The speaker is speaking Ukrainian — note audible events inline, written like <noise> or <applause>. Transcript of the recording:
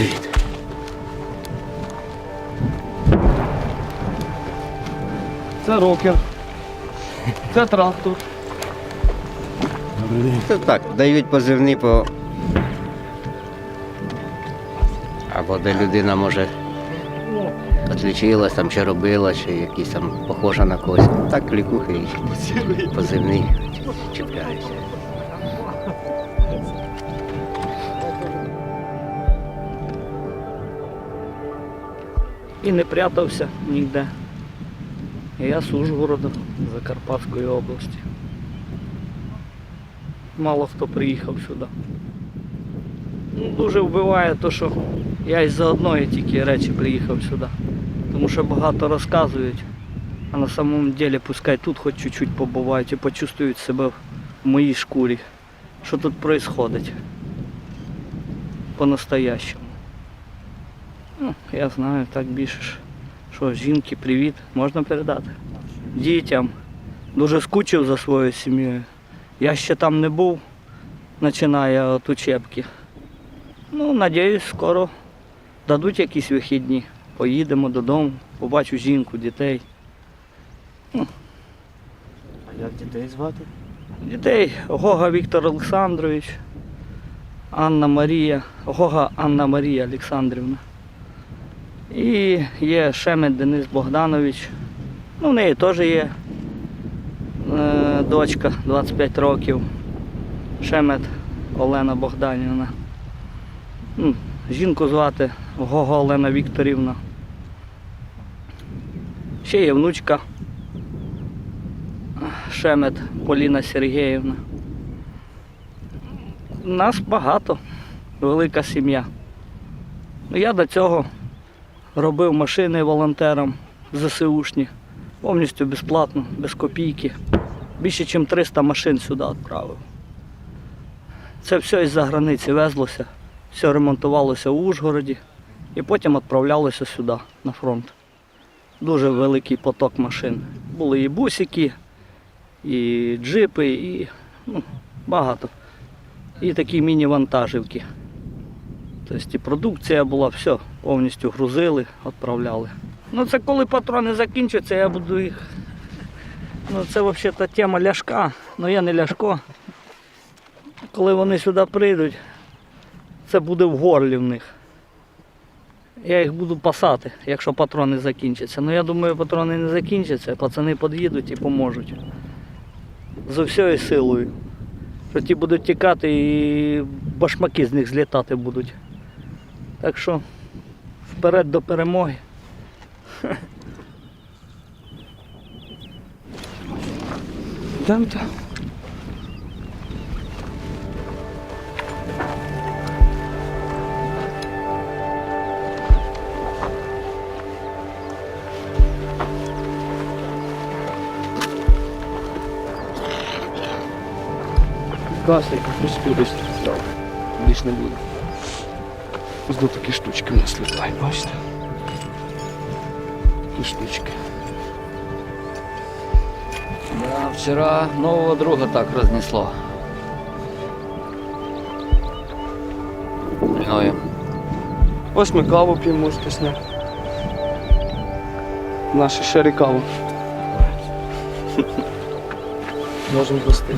Привіт. Це рокер. Це трактор. Добрий день. Це так, дають позивні по. Або де людина може відлічилась, там чи робила, чи якийсь там похожа на когось. Так лікухи і <laughs> позивні чіпляються. І не прятався ніде. Я з Ужгорода, Закарпатської області. Мало хто приїхав сюди. Ну, дуже вбиває те, що я із-за одної тільки речі приїхав сюди. Тому що багато розказують, а на самому ділі пускай тут хоч чуть-чуть побувають і почувствують себе в моїй шкурі. Що тут відбувається по-настоящему. Ну, я знаю, так більше. Що, жінки, привіт, можна передати? Дітям. Дуже скучив за своєю сім'єю. Я ще там не був, починає от учебки. Ну, надіюсь, скоро дадуть якісь вихідні. Поїдемо додому, побачу жінку, дітей. А як дітей звати? Дітей Гога Віктор Олександрович, Анна Марія, Гога Анна Марія Олександрівна. І є Шемет Денис Богданович. Ну, в неї теж є е, дочка 25 років. Шемет Олена Богданівна. Ну, жінку звати Гога Олена Вікторівна. Ще є внучка Шемет Поліна Сергіївна. Нас багато, велика сім'я. Ну, Я до цього робив машини волонтерам ЗСУшні, повністю безплатно, без копійки. Більше, ніж 300 машин сюди відправив. Це все із-за границі везлося, все ремонтувалося у Ужгороді і потім відправлялося сюди, на фронт. Дуже великий поток машин. Були і бусики, і джипи, і ну, багато. І такі міні-вантажівки. Тобто і продукція була, все, повністю грузили, відправляли. Ну це коли патрони закінчаться, я буду їх. Ну це взагалі тема ляшка, але я не ляшко. Коли вони сюди прийдуть, це буде в горлі в них. Я їх буду пасати, якщо патрони закінчаться. Ну я думаю, патрони не закінчаться, пацани під'їдуть і поможуть. З усією силою. Що ті будуть тікати і башмаки з них злітати будуть. Так що вперед до перемоги. Там-то. Касейка, просто десь тут став. Більш не буде. Ось до такі штучки в нас літають, бачите? Такі штучки. Да, вчера нового друга так разнесло. Блиноем. Ось ми каву п'ємо, можете сняти. Наші шері каву. Можемо гостити.